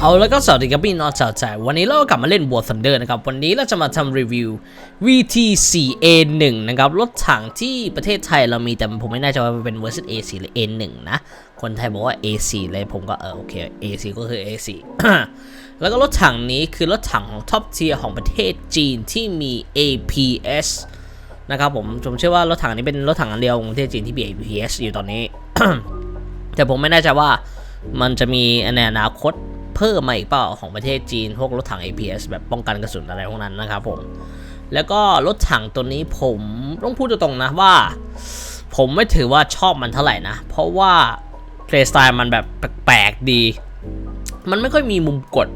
เอาแล้วก็สวัสดีครับพี่น้องชาวใจวันนี้เรากลับมาเล่น War Thunder นะครับ วันนี้เราจะมาทำรีวิว VT4A1 นะครับรถถังที่ประเทศไทยเรามีแต่ผมไม่แน่ใจว่ามันเป็นเวอร์ชัน A4 หรือ A1 นะ คนไทยบอกว่า A4 เลยผมก็เออโอเค A4 ก็คือ A4 แล้วก็รถถังนี้คือรถถังของท็อปเทียร์ของประเทศจีนที่มี APS นะครับผมผมเชื่อว่ารถถังนี้เป็นรถถังอันเดียวของประเทศจีนที่มี APS อยู่ตอนนี้ แต่ผมไม่แน่ใจว่ามันจะมีในอนาคต เพิ่มมาอีกเปล่าของประเทศจีน พวกรถถัง APS แบบป้องกันกระสุนอะไรพวกนั้นนะครับผม แล้วก็รถถังตัวนี้ผมต้องพูดตรงๆนะว่า ผมไม่ถือว่าชอบมันเท่าไหร่นะ เพราะว่าเพลย์สไตล์มันแบบแปลกๆดี มันไม่ค่อยมีมุมกด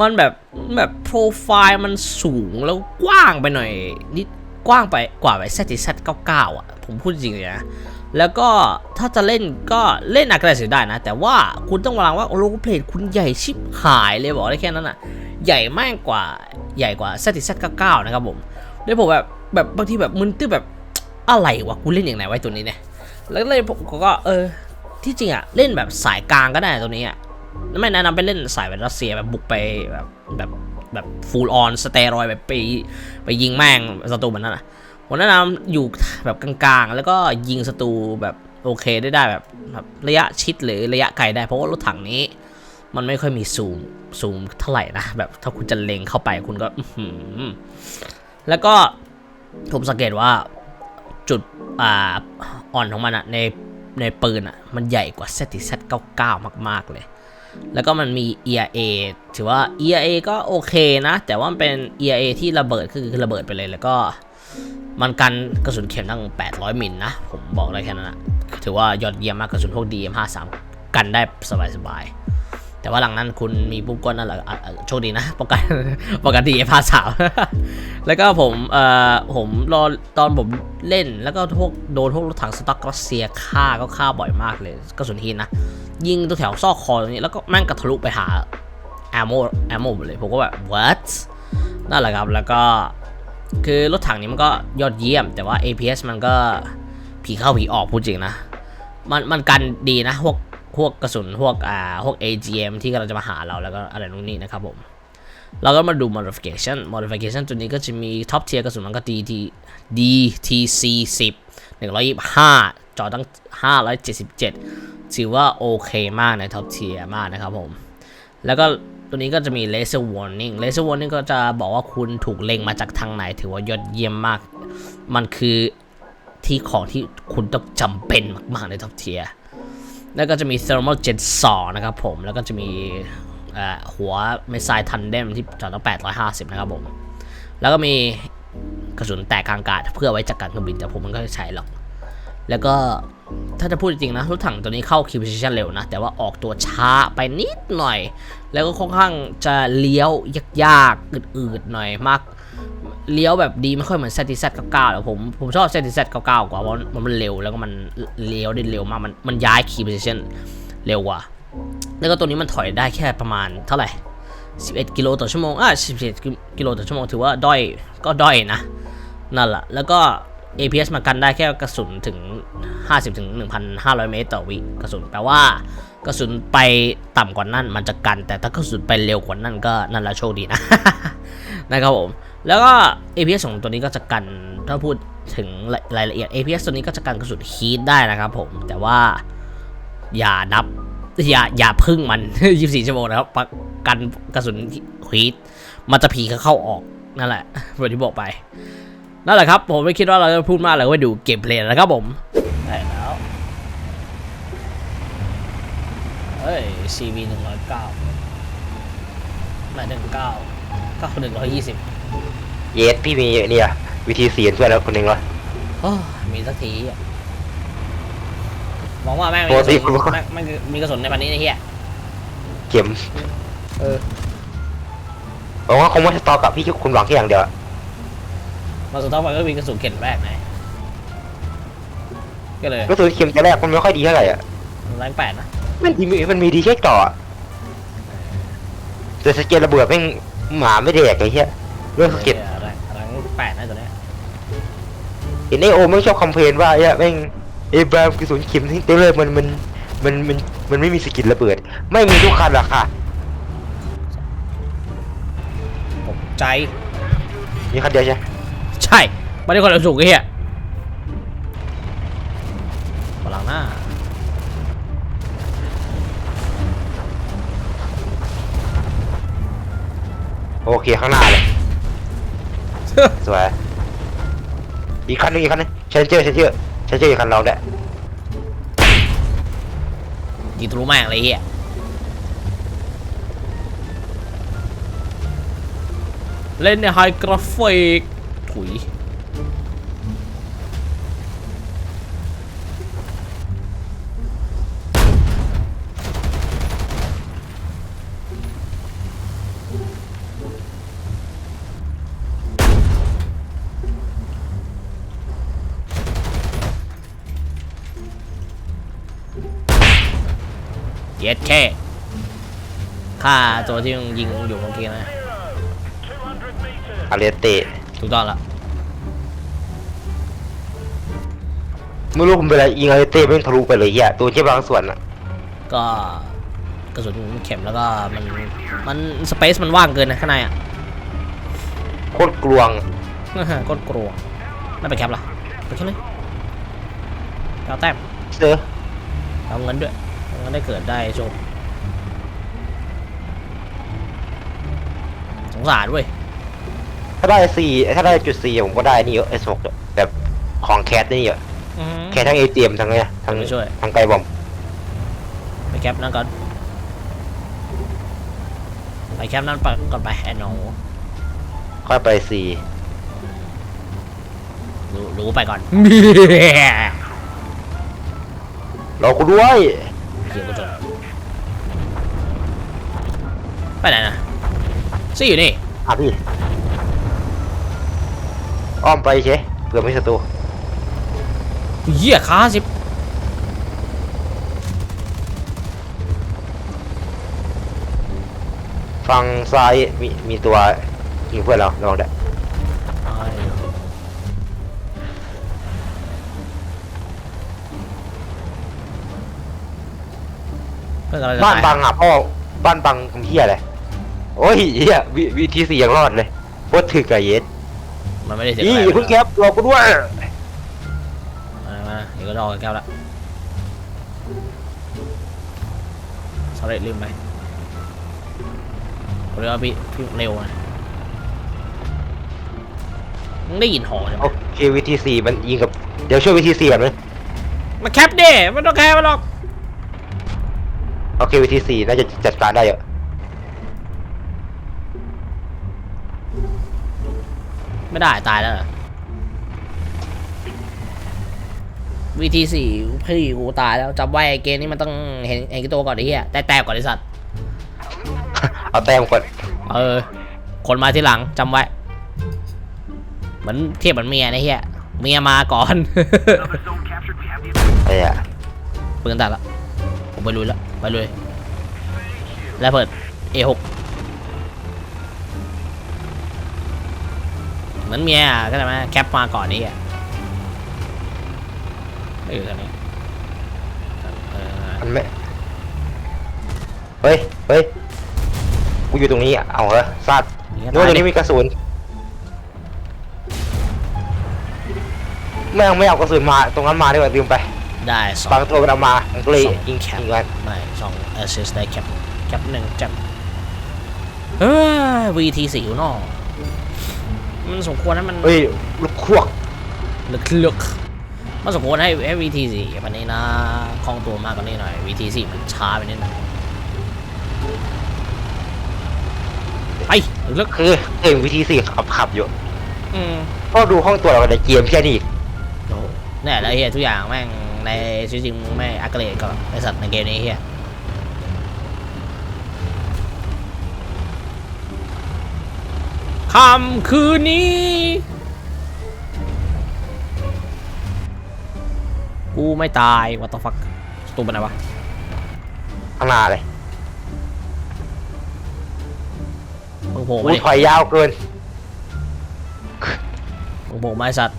มันแบบแบบโปรไฟล์มันสูงแล้วกว้างไปหน่อยนิดกว้างไปกว่าไอ้ ZZ 99 อะ ผมพูดจริงเลยนะ แล้วก็ถ้าจะเล่นก็เล่นอักเสบได้นะ แต่ว่าคุณต้องวางว่าโลโก้เพลทคุณใหญ่ชิบหายเลยบอกได้แค่นั้นอะ ใหญ่มากกว่าใหญ่กว่า ZZ 99นะครับผมแล้วผมแบบแบบบางทีแบบมึนตื้อแบบอะไรวะกูเล่นอย่างไหนไว้ตัวนี้เนี่ย แล้วเลยผมก็เออที่จริงอะเล่นแบบสายกลางก็ได้ตัวนี้อะไม่แนะนำไปเล่นสายแบบรัสเซียแบบบุกไปแบบแบบแบบฟูลออนสเตรอยแบบไปไปยิงแม่งศัตรูแบบนั้นอะ ผมแนะนำอยู่แบบกลางๆ แล้วก็ยิงศัตรูแบบโอเคได้ได้แบบแบบระยะชิดหรือระยะไกลได้เพราะว่ารถถังนี้ มันไม่ค่อยมีซูมซูมเท่าไหร่นะแบบถ้าคุณจะเล็งเข้าไปคุณก็แล้วก็ผมสังเกตว่าจุดอ่าอ่อนของมันอะในในปืนอะมันใหญ่กว่า ZZ 99 มาก ๆ เลย แล้วก็มันมี ERA ถือว่า ERA ก็โอเคนะ แต่ว่ามันเป็น ERA ที่ระเบิดคือระเบิดไปเลยแล้วก็ มันกันกระสุนเข็มตั้ง 800 มิลนะ ผมบอกได้แค่นั้นนะถือว่ายอดเยี่ยมมากกระสุนพวก DM53 กันได้สบายๆ แต่ว่าหลังนั้นคุณมีปุ่มก้นนั่นแหละโชคดีนะป้องกันป้องกัน DM53 แล้วก็ผมเอ่อผมรอตอนผมเล่นแล้วก็พวกโดนพวกรถถังสต็อกรัสเซียฆ่าก็ฆ่าบ่อยมากเลยกระสุนหินนะ ยิงตัวแถวซอกคอตรงนี้แล้วก็แม่งกระทะลุไปหาแอมโมแอมโมเลยผมก็แบบ what นั่นแหละครับแล้วก็ คือรถถังนี้มันก็ยอดเยี่ยม แต่ว่า APS มันก็ผีเข้าผีออกพูดจริงนะ มันมันกันดีนะพวกพวกกระสุนพวกอ่าพวก AGM ที่กำลังจะมาหาเราแล้วก็อะไรนู่นนี่นะครับผมเราก็มาดู modification modification ตัวนี้ก็จะมี top tier กระสุนมันก็ DT DTC 10 125 จอตั้ง 577 ถือว่าโอเคมากใน top tier มากนะครับผม แล้วก็ ตัวนี้ก็จะมี laser warning laser warning ก็จะบอกว่าคุณถูกเล็งมาจากทางไหน ถือว่ายอดเยี่ยมมาก มันคือที่ของที่คุณต้องจำเป็นมาก ๆ ใน top tier แล้วก็จะมี thermal jet 2นะครับผม แล้วก็จะมีหัวเมสไซทันเดมที่จอดตั้ง850 นะครับผม แล้วก็มีกระสุนแตกกลางอากาศเพื่อไว้จัดการเครื่องบินแต่ผมมันก็ใช้หรอก แล้วก็ถ้าจะพูดจริงนะรถถังตัวนี้เข้าคิว o ิชันเร็วนะ แต่ว่าออกตัวช้าไปนิดหน่อย แล้วก็ค่อนข้างจะเลี้ยวยากๆอืดๆหน่อยมากเลี้ยวแบบดีไม่ค่อยเหมือน z z 99แล้วผมผมชอบ z z 99กว่าเพราะมันเร็วแล้วก็มันเลี้ยวได้เร็วมากมันมันย้ายคีย์ position เร็วกว่า แล้วก็ตัวนี้มันถอยได้แค่ประมาณเท่าไหร่ 11 กิโลต่อชั่วโมงอะ11 กิโลต่อชั่วโมงถือว่าด้อยก็ด้อยนะนั่นแหละแล้วก็ APS มากันได้แค่กระสุนถึง 50ถึง1,500 เมตรต่อวิกระสุนแปลว่ากระสุนไปต่ำกว่านั้นมันจะกัน แต่ถ้ากระสุนไปเร็วกว่านั้นก็นั่นแหละโชคดีนะนะครับผม แล้วก็ APS ของตัวนี้ก็จะกันถ้าพูดถึงรายละเอียด APS ตัวนี้ก็จะกันกระสุนฮีทได้นะครับผม แต่ว่าอย่านับอย่าอย่าพึ่งมัน 24 ชั่วโมงนะครับกันกระสุนฮีทมันจะผีเข้าออกนั่นแหละเหมือนที่บอกไป นั่นแหละครับ ผมไม่คิดว่าเราจะพูดมากเลยว่าดูเกมเพลย์นะครับผมได้แล้วเฮ้ย CV หนึ่งร้อยเก้าไม่หนึ่งเก้าเก้าหนึ่งร้อยยี่สิบเยสพี่มีเนี่ย วิธีเสียนเพื่อนแล้วคนหนึ่งวะโอ้ยมีสักทีอะมองว่าแม่งมีปกกระติสุนแม่งแม่งมีกระสุนในวันนี้ไอ้เหี้ยเข็มเออผมว่าคงไม่สตอกับพี่คุณหวังแค่อย่างเดียวอะ มาสุดท้ายมันก็มีกระสุนเข็นแรกไงก็เลยก็คือเข็มจะแรกมันไม่ค่อยดีเท่าไหร่อะแรงแปดนะมันดีมันมีดีแค่ต่ออะแต่สเก็ตระเบิดแม่งหมาไม่แดกไอ้เหี้ยเรื่องสเก็ตแรงแรงแปดนะตัวเนี้ยเห็นไอโอไม่งชอบคอมเพลนว่าไอ้เหี้ยแม่งไอ้บรามกระสุนเข็มที่เต็มเลยมันมันมันมันมันไม่มีสกิลระเบิด ไม่มีทุกคันหรอกค่ะใจมีคันเดียวใช่ ใช่ไม่ได้คนเอาสูงไอ้เหี้ยพลังหน้าโอเคข้างหน้าเลย สวย อีกคันหนึงอีกคันหนึงฉันเจอฉันเจอฉันเจออีกคันเราแหละยิงทะลุแม่งเลยไอ้เหี้ยเล่นในไฮกราฟิก ถุย เย็ดแค่ฆ่าตัวที่มึงยิงอยู่เมื่อกี้นะ อาเรเตะ ถูกต้องละไม่รู้ผมเป็นอะไรยิงอาเรเตะไม่งทะลุไปเลยเฮียตัวแค่บางส่วนอะก็กระสุนเข็มแล้วก็มันมันสเปซมันว่างเกินนะข้างในอะ โคตรกลวงก็กลัวไม่ไปแคปล่ะไปแคปเลยเอาแต้มเจอเอาเงินด้วยเอาเงินได้เกิดได้โชคสงสารเว้ย ถ้าได้สี่ถ้าได้จุดสี่ผมก็ได้นี่เยอะไอ้สกแบบของแคสนี่เยอะอือฮึแค่ทั้งเอเจมทั้งเนี้ยทั้งไม่ช่วย ทั้งไกลบอมไปแคปนั่นก่อน ไปแคปนั่นไปก่อนไปไอ้หนูค่อยไปสี่รู้รู้ไปก่อนรอกูด้วยเกียร์กูจนไปไหนนะซี่อยู่นี่อะพี่ อ้อมไปเชเผื่อไม่ศัตรูเหี้ยค้าสิบฝั่งซ้ายมีมีตัวยิงเพื่อนเราระวังด้วยเพื่อนกำลังจะบ้านตายบังอะพ่อบ้านบังทำเหี้ยอะไรโอ้ยเหี้ยวิวิธีสี่ยังรอดเลยโคตรถึกอะเย็ด มันไม่ได้เสียนี่อะไรอย่าเพิ่งแคปรอกูด้วยมามาเดี๋ยวก็รอแก้วละสำเร็จลืมไปผมเรียกว่าพี่พี่เร็วนะมึงได้ยินหอใช่ไหมโอเควิธีสี่มันยิงกับเดี๋ยวช่วยวิธีสี่ก่อนไหมมาแคปดิไม่ต้องแคปมันหรอกโอเควิธีสี่น่าจะจัดการได้เยอะ ไม่ได้ตายแล้วเหรอวีทีสี่พี่กูตายแล้วจำไว้ไอ้เกมนี้มันต้องเห็นเห็นกี่ตัวก่อนไอ้เหี้ยแต่แต้มก่อนไอ้สัตว์ เอาแต้มก่อนเออ คนมาทีหลังจำไว้ เหมือนเทียบเหมือนเมียนะเฮียเมียมาก่อน ไอ้อะปืนตัดละผมไปลุยแล้วไปลุยแล้วเปิด A6 เหมือนเมียอะก็ได้ไหมแคปมาก่อนนี่อะไม่อยู่ตรงนี้เออมันไม่เฮ้ย เฮ้ย กูอยู่ตรงนี้อะเอาเหรอซาดอย่างเงี้ยนู้นตรงนี้มีกระสุนแม่งไม่เอากระสุนมา ตรงนั้นมาดีกว่าลืมไป ได้สองบางตัวมันเอามาผมก็เลยสองยิงแคปยิงกันไม่สองเอสได้แคปแคปหนึ่งจับเฮ้ย VT สี่อยู่นอก มันสมควรให้มันเฮ้ยลูกควกลึกลึกมันสมควรให้ให้ VT สี่วันนี้นะคล่องตัวมากกว่านี้หน่อย VT สี่มันช้าไปนิดหนึงไปลึกคือเองวิธีสี่ขับขับอยู่อืมก็ดูห้องตัวเราในเกมแค่นี้อีกโอ้เนี่ยแล้วเฮียทุกอย่างแม่งในชีวิตจริงไม่อักเรกับไอสัตว์ในเกมนี้เฮีย ค่ำคืนนี้ กูไม่ตาย what the fuck สตูเป็นอะไรวะข้างหน้าเลยมึงโผล่กูมาดิถอยยาวเกิน มึงโผล่มาไอสัตว์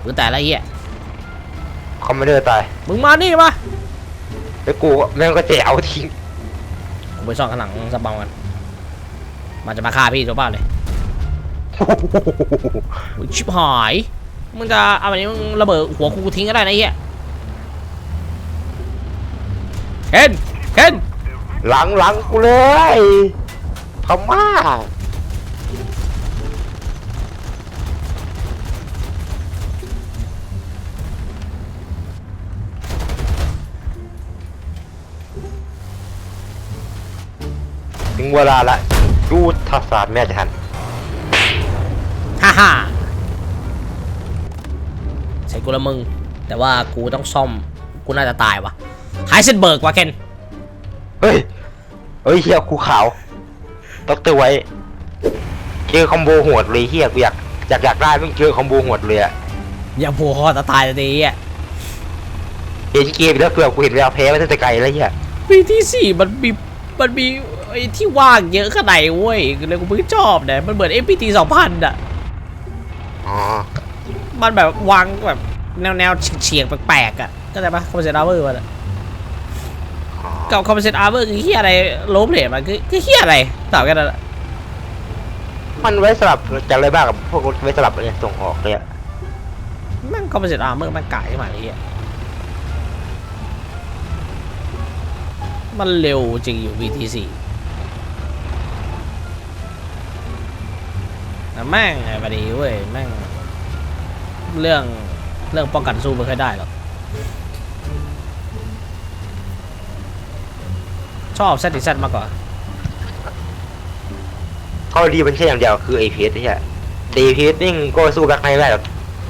หรือแต่ละเหี้ยคอมมานเดอร์ตาย มึงมานี่มาแล้วกูแม่งก็เจ๋วทิ้ง กูไปซ่อนข้างหลังสปังกัน มันจะมาฆ่าพี่ตัวบ้าเลยอุ๊ยชิบหายมึงจะเอาแบบนี้มึงระเบิดหัวกูทิ้งก็ได้นะไอ้เฮียเคนเคนหลังหลังกูเลยพม่าถึงเวลาละ ยูทศาสตร์แม่จะทันฮ่าฮ่าใส่กูละมึง แต่ว่ากูต้องซ่อม กูน่าจะตายวะไฮเซนเบิร์กว่ะเคนเฮ้ย เฮ้ยเฮียกูขาวด็อกเตอร์ไว้เจอคอมโบโหดเลยเฮียกูอยากอยากอยากได้มึงเจอคอมโบโหดเลยอะอย่าผูกคอจะตายเลยไอะเห็นเกมแล้วเกือบกูเห็นเวลาแพ้มาตั้งแต่ไกลแล้วเฮียปีที่สี่มันมีมันมีไอ้ที่ว่างเยอะขนาดไหนเว้ยเลยกูเพิ่งชอบเนี่ยมันเหมือน FPT 2000อะอ๋อมันแบบวางแบบแนวแนวเฉียงๆแปลกๆอะเข้าใจปะคอมเพนเซตอาร์เวอร์มันอะอ๋อกับคอมเพนเซตอาร์เวอร์คือเฮียอะไรโลเพลทมันคือคือเฮียอะไรตอบกันนั่นแหละมันไว้สลับจะอะไรบ้างกับพวกรถไว้สลับเนี่ยส่งออกเลยอะแม่งคอมเพนเซตอาร์เวอร์มันกายขึ้นมาไอ้เฮียมันเร็วจริงอยู่ VT4 แต่แม่งไอ้บดีเว้ยแม่งเรื่องเรื่องป้องกันสู้ไม่ค่อยได้หรอกชอบเซตติเซตมากกว่าข้อดีมันแค่อย่างเดียวคือ APS ใช่ไหม APS นี่ก็สู้แบ็คไนท์ไม่ได้หรอก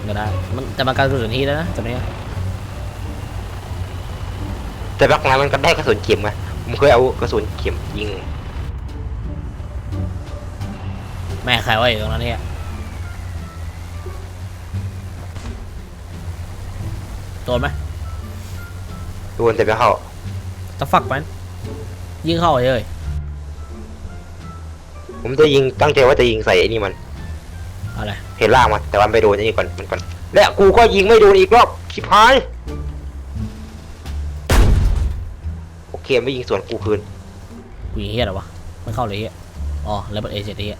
ก็ได้มันแต่มันการกระสุนทีแล้วนะตัวเนี้ยแต่แบ็คไนท์มันก็ได้กระสุนเข็มไงผมเคยเอากระสุนเข็มยิง แม่ใครว่าอยู่ตรงนั้นเนี่ยโดนไหมโดนแต่ไม่เข้าตะฟักมัน ยิงเข้าเฉยผมจะยิงตั้งใจว่าจะยิงใส่ไอ้นี่มันอะไรเห็นล่างมันแต่ว่าไปโดนไอ้นี่ก่อนมันก่อนและกูก็ยิงไม่โดนอีกรอบชิบหายโอเคไม่ยิงสวนกูคืนกูยิงเฮียอะไรวะไม่เข้าเลยเฮียอ๋อแล้วมันเอเจดเฮีย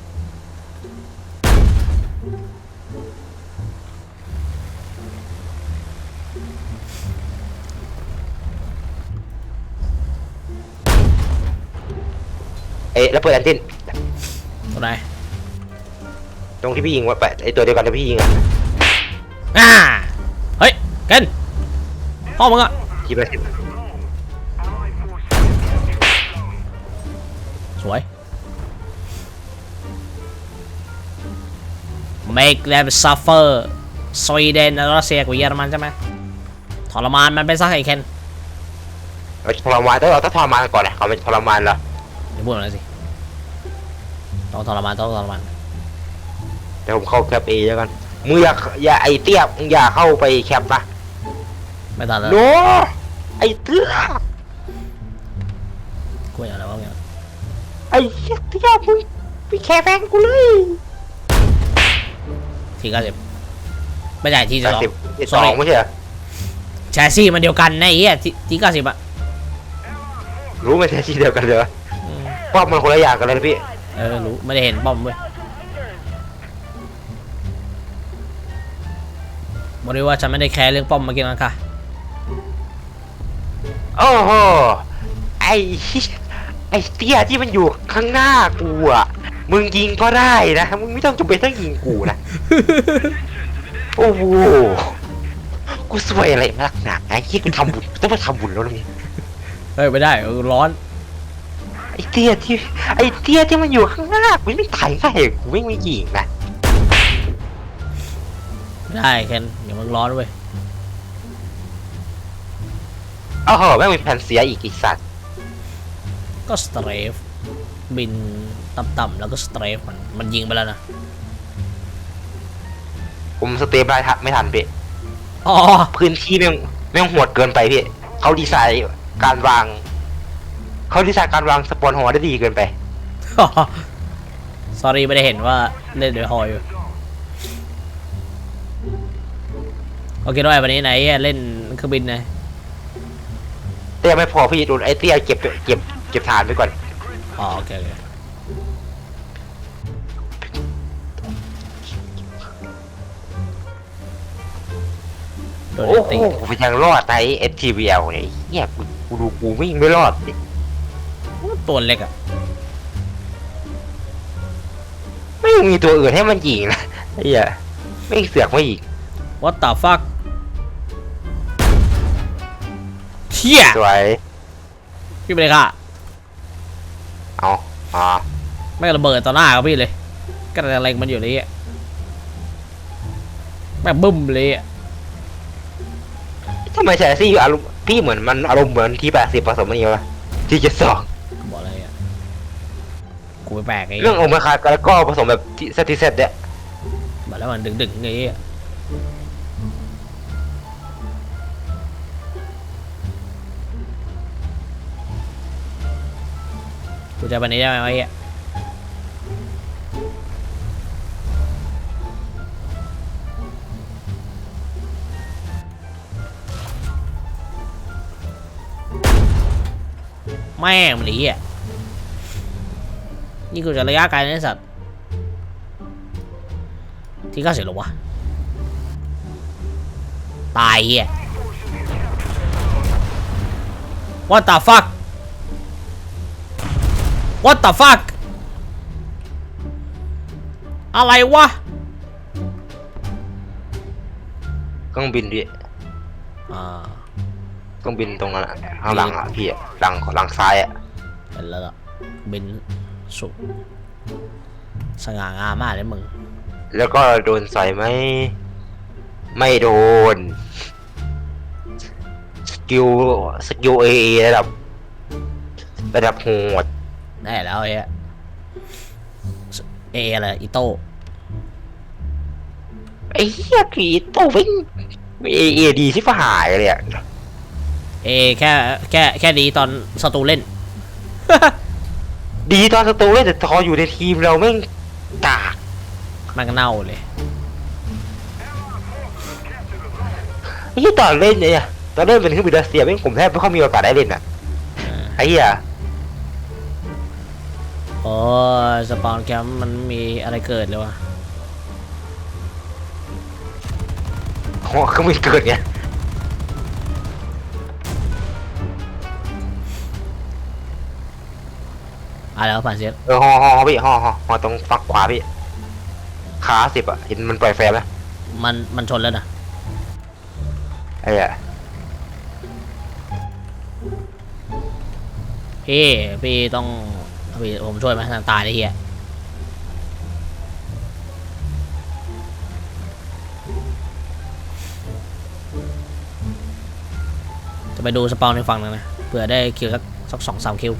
เอ๊ะแล้วเปิดอันตินตัวไหนตรงที่พี่ยิงว่าไปไอตัวเดียวกันที่พี่ยิงอะอ่าเฮ้ยเกันพ่อมึงอะที่ไปสิบสวย make them suffer สวีเดนรัสเซียกับเยอรมันใช่ไหมทรมานมันไปซักไอ้เคนเราทรมานต้องเราต้องทรมานก่อนนะเขาเป็นทรมานแล้วอ ย่าพูดอะไรสิ ต้องทรมานต้องทรมานเดี๋ยวผมเข้าแคปเอแล้วกัน มึงอย่าอย่าไอเตี้ยมึงอย่าเข้าไปแคปนะไม่ตัดแล้วโนไอเตี้ยกูอย่างไรวะเนี่ยไอเหี้ยเตี้ยมึงไปแคปแฟนกูเลยทีเก้าสิบไม่ใช่ทีแปสดองสิบสองไม่ใช่เหรอแชสซี่มันเดียวกันนะไอ้เหี้ยทีทีเก้าสิบอะรู้ไหมแท้ชีเดียวกันเลยอืม ป้อมมันคนละอย่างกันเลยนะพี่ เออรู้ไม่ได้เห็นป้อมเว้ยบอกเลยว่าฉันไม่ได้แคร์เรื่องป้อมเมื่อกี้นะค่ะ โอ้โห ไอเหี้ยไอเตี้ยที่มันอยู่ข้างหน้ากูอะ มึงยิงก็ได้นะ มึงไม่ต้องจำเป็นต้องยิงกูนะ โอ้โห กูสวยอะไรมากหนักไอ้ที่กูทำบุญต้องมาทำบุญแล้วนะนี่เฮ้ยไม่ได้เออร้อน ไอ้เตี้ยที่ไอ้เตี้ยที่มันอยู่ข้างหน้ากูไม่ตายง่ายกูไม่ไม่ยิงนะไม่ได้แคนเดี๋ยวมันร้อนเว้ยโอ้โหแม่งมีแผ่นเสียอีกไอีสัตว์ก็สเตรฟบินต่ำๆแล้วก็สเตรฟมันมันยิงไปแล้วนะผมสเตปได้ทันไม่ทันพี่อ๋อพื้นที่แม่งแม่งโหดเกินไปพี่เขาดีไซน์การวาง เขาที่ชาการวางสปอนหัวได้ดีเกินไป สอรี่ไม่ได้เห็นว่าเล่นเดือดหอยโอเคด้วยวันนี้ไหนเล่นเครื่องบินนะเตี้ยไม่พอพี่ดูไอ้เตี้ยเก็บเก็บเก็บฐานไปก่อน อ๋อโอเคโอ้โหเป็นยังรอดไอ้เอสทีวีเอลเนี่ยเฮียกูดูกูไม่ไม่รอด ตัวเล็กอะไม่มีตัวอื่นให้มันยิงนะไอ้เหี้ยไม่งเสือกไม่ยิง what the fuck เชี่ยสวยพี่ไปเลยค่ะเอาอ๋อไม่งระเบิดต่อหน้ากับพี่เลยก็แต่อะไรมันอยู่เลยอะแม่งบึ้มเลยอะทำไมแชร์ซี่อารมณ์พี่เหมือนมันอารมณ์เหมือนที่แปดสิบผสมมันนี้วะที่จะสอง กูไปแปลกไอ้เรื่องโอมาคาแล้วก็ผสมแบบที่สติเซตเนี่ยบอกแล้วมันดึงดึงๆไงอะกูจะไปนี้ได้ไหมวะไอ้เหี้ยแม่งมันหนีอะ นี่กูจะระยะไกลนะไอ้สัตว์ที่เก้าสิบหรอวะ ตายเหี้ย What the fuck What the fuck อะไรวะเครื่องบินพี่อ่า เครื่องบินตรงนั้นอะข้างหลังอะพี่อะหลังหลังซ้ายอะ เห็นแล้วล่ะบิน สุดสง่างามมากเลยมึง แล้วก็โดนใส่ไหม ไม่โดน สกิล สกิลเอระดับ ระดับโหดได้แล้วไอ้เหี้ยเออะไรอีโต้ไอ้เหี้ยผีโตวิ่งเอเอดีที่ฝหายเลยอะเอแค่แค่แค่ดีตอนสตูเล่น ดีตอนสตูเลยแต่ทออยู่ในทีมเราแม่งกาก มันก็เน่าเลยไอ้เหี้ยตอนเล่นเนี่ยตอนเล่นเป็นเครื่องบินรัสเซียแม่งผมแทบไม่ค่อยมีโอกาสได้เล่นอะไอ้เหี้ยโอ้ยสปอนแคมป์มันมีอะไรเกิดเลยวะโอ้เครื่องบินเกิดไง อะแล้วผ่านเสียเออฮอฮอฮอพี่ฮอฮอฮอตรงฝั่งขวาพี่ขาสิบอะเห็นมันปล่อยแฟร์ไหมมันมันชนแล้วนะไอ้เหี้ยพี่พี่ต้องพี่ผมช่วยไหมทางตายเลยเฮียจะไปดูสปอนในฝั่งนึงนะเผื่อได้คิวสักสักสองสามคิว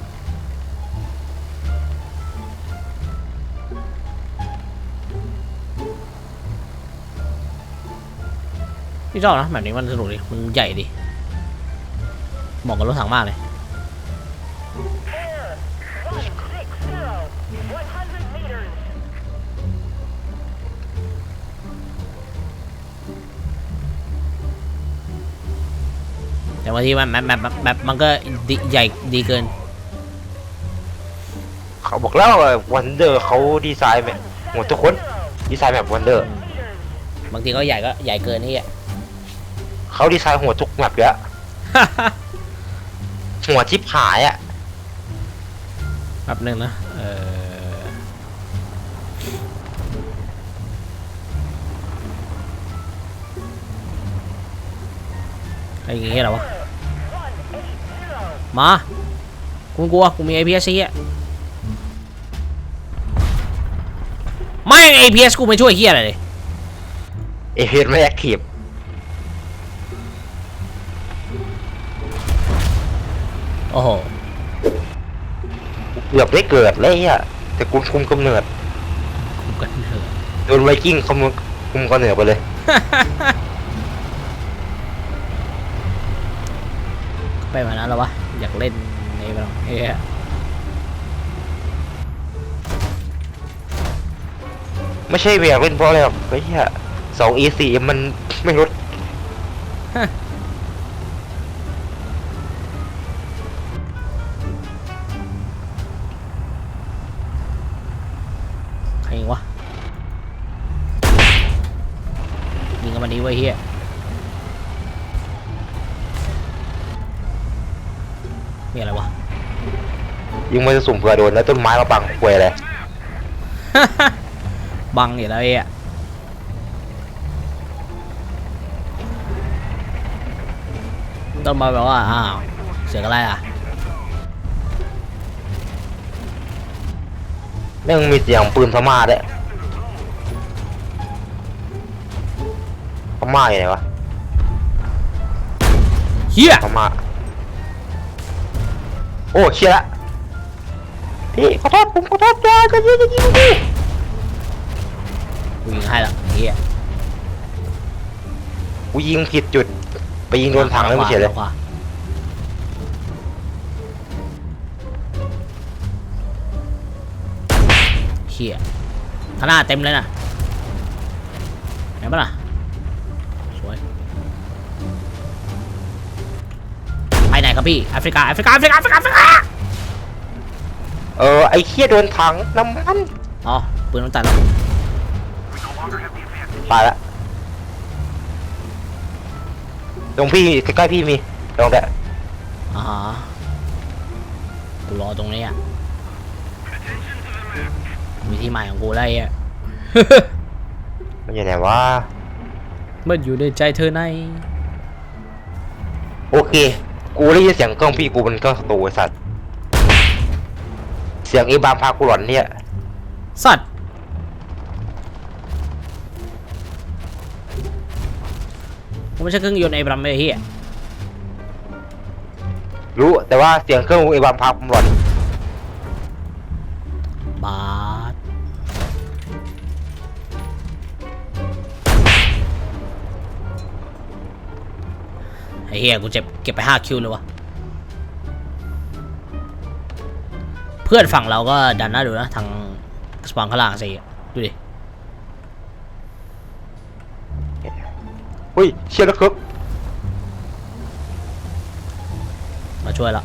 พี่ชอบนะแบบนี้มันสนุกดีมันใหญ่ดีเหมาะกับรถถังมากเลย100 meters. แต่บางทีมันแบบแบบแบบมันก็ดีใหญ่ดีเกิน เขาบอกแล้ววันเดอร์เขาดีไซน์แบบหมดทุกคนดีไซน์แบบวันเดอร์ บางทีก็ใหญ่ก็ใหญ่เกินนี่อะ เขาดีไซน์หัวทุกแมปเลยอะหัวชิปหายอะแป๊บหนึงนะ เออไอ้อย่างงี้เหรอวะ มา กูกลัว กูมี APS เฮียไม่ง APS กูไม่ช่วยเฮียอะไรเลยเอเพนไม่แอคทีฟ กือบได้เกิดเลยอะแต่กูคุมกำเนิดกูกันเถอะ โดนไวกิ้งคุมคุมกำเนิดไปเลย ไปมานั้นแล้ววะ อยากเล่นในบ้างเฮียไม่ใช่ไม่อยากเล่นเพราะอะไรหรอกไอ้เหี้ยสอง e สี่มันไม่ลด วะเฮียมีอะไรวะ ยิงมันจะสุ่มเผื่อโดนแล้วต้นไม้มาบังควยเลย บังอยู่แล้วเฮียต้นไม้แบบว่า อ้าว เสืออะไรอะแม่งมีเสียงปืนพม่าด้วย ม่าอยู่ไหนวะเฮียพม่าโอ้เชี่ยละพี่ขอโทษผมขอโทษจ้าจะยิงจะยิงดิกูยิงให้ละเฮียกูยิงผิดจุด ไปยิงโดนถังแล้วไม่เฉยเลยขวาเฮียข้างหน้าเต็มเลยนะเห็นปะล่ะ ครับพี่แอฟริกาแอฟริกาแอฟริกาแอฟริกาแอฟริกาเออไอ้เคี้ยโดนถังน้ำมันอ๋อปืนมันตัดแล้วตายละตรงพี่ใกล้ๆพี่มีลองแดะอ่าฮะกูรอตรงนี้อะมีที่ใหม่ของกูแล้วไอ้เหี้ยมันอยู่ไหนวะมันอยู่ในใจเธอใน โอเค กูได้ยินเสียงกล้องพี่กูมันก็ตูไอ้สัตว์เสียงไอ้บามพากูหลอนเนี่ยสัตว์กูไม่ใช่เครื่องยนต์ไอ้บรัมไอ้เหี้ยรู้แต่ว่าเสียงเครื่องไอ้บามพากูหลอนบา เหี้ยกูเจ็บเก็บไปห้าคิวเลยวะเพื่อนฝั่งเราก็ดันหน้าดูนะทางสปอนข้างล่างสิดูดิเฮ้ยเชี่ยแล้วครับมาช่วยละ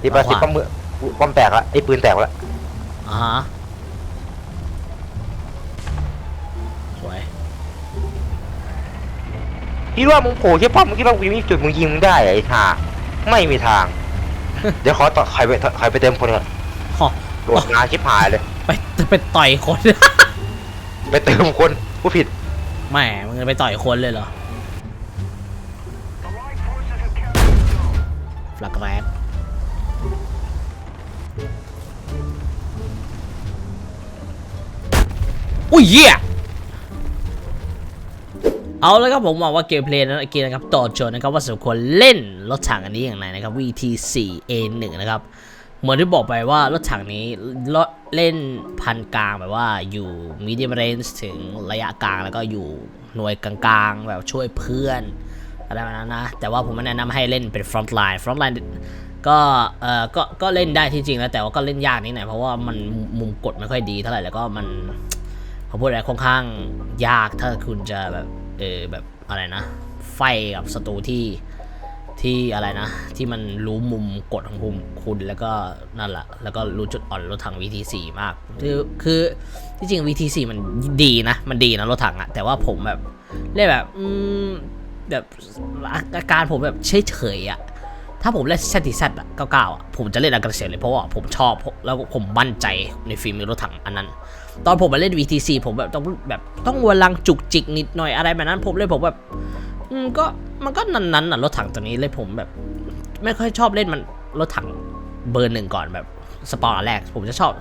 ที่ปาสิป้อมมือป้อมแตกละไอ้ปืนแตกละอ่าฮะ คิดว่ามึงโผล่แค่ป้อมมึงคิดว่ามึงมีจุดมึงยิงมึงได้เหรอไอ้ห่าไม่มีทาง เดี๋ยวขอต่อใครไปใครไปเต็มคนก่อนฮอโดดงานชิบหายเลย ไปไปต่อยคน ไปเติมคนผู้ผิดแหม่มึงจะไปต่อยคนเลยเหรอฟลักแรดอุ้ยเหี้ย เอาแล้วครับผมหวังว่าเกมเพลย์นั้นเกมนะครับตอบโจทย์นะครับว่าสมควรเล่นรถถังอันนี้อย่างไรนะครับ VT4 A1 นะครับเหมือนที่บอกไปว่ารถถังนี้รถเล่นพันกลางแบบว่าอยู่ medium range ถึงระยะกลางแล้วก็อยู่หน่วยกลางๆ แบบช่วยเพื่อนอะไรแบบนั้นนะ แต่ว่าผมไม่แนะนำให้เล่นเป็น front line front line ก็เออก็ก็เล่นได้ที่จริงแล้วแต่ว่าก็เล่นยากนิดหน่อยเพราะว่ามันมุมกดไม่ค่อยดีเท่าไหร่แล้วก็มันเขาพูดอะไรค่อนข้างยากถ้าคุณจะแบบ เออแบบอะไรนะ ไฟกับศัตรูที่ที่อะไรนะ ที่มันรู้มุมกดของคุณคุณแล้วก็นั่นแหละแล้วก็รู้จุดอ่อนรถถัง VT4 มาก คือคือที่จริง VT4 มันดีนะ มันดีนะรถถังอะแต่ว่าผมแบบเรียกแบบ อืมแบบอาการผมแบบเฉยเฉยๆอะ ถ้าผมเล่นแซติแซดอะเก้าเก้าอะผมจะเล่นอากาเซเลยเพราะว่าผมชอบแล้วผมมั่นใจในฝีมือรถถังอันนั้น ตอนผมมาเล่น VTC ผมแบบต้องแบบต้องวลังจุกจิกนิดหน่อยอะไรแบบนั้นผมเลยผมแบบอืมก็มันก็นั้นๆน่ะรถถังตัวนี้เลยผมแบบ ไม่ค่อยชอบเล่นมันรถถังเบอร์หนึ่งก่อนแบบสปอร์ตแรก ผมจะชอบ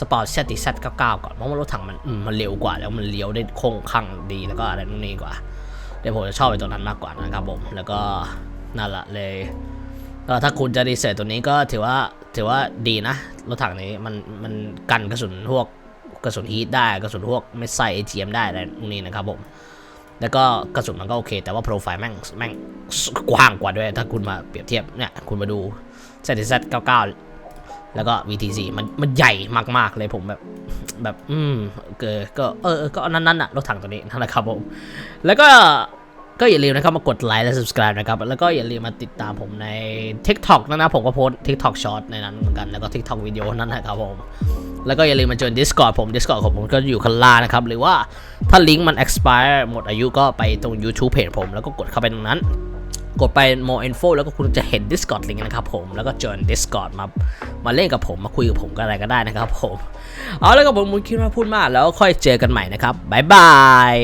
สปอร์ตเซติซัตเก้าเก้าก่อนเพราะว่ารถถังมันมมันเร็วกว่า แล้วมันเลี้ยวได้คงข้างดีแล้วก็อะไรนู่นนี่กว่าเดี๋ยวผมจะชอบไปตัวนั้นมากกว่านะครับผมแล้วก็นั่นแหละเลย ก็ถ้าคุณจะดีเซลตัวนี้ก็ถือว่าถือว่าดีนะ รถถังนี้มันมันกันกระสุนพวกกระสุนฮีทได้กระสุนพวกไม่ใส่เอทีเอ็มได้อะไรนู่นนี่นะครับผมแล้วก็กระสุนมันก็โอเค แต่ว่าโปรไฟล์แม่งแม่งกว้างกว่าด้วย ถ้าคุณมาเปรียบเทียบเนี่ยคุณมาดู z z 99 แล้วก็ VTC มันมันใหญ่มากๆเลยผมแบบแบบ อืมเกอก็เออก็อันนั้นๆอะรถถังตัวนี้นั่นแหละครับผม แล้วก็ ก็อย่าลืมนะครับมากดไลค์และ subscribe นะครับ แล้วก็อย่าลืมมาติดตามผมใน TikTok นะนะผมก็โพสต์ TikTok Short ในนั้นเหมือนกันแล้วก็ TikTok วิดีโอนั่นนะครับผม แล้วก็อย่าลืมมาจอย Discord ผม Discord ของผมก็อยู่ข้างล่างนะครับ หรือว่าถ้าลิงก์มัน expire หมดอายุก็ไปตรง YouTube Page ผม แล้วก็กดเข้าไปตรงนั้น กดไป more info แล้วก็คุณจะเห็น Discord ลิงก์นะครับผมแล้วก็ join Discord มามาเล่นกับผมมาคุยกับผมก็อะไรก็ได้นะครับผมเอาแล้วก็ผมมุนคิดว่าพูดมากแล้วค่อยเจอกันใหม่นะครับบ๊ายบาย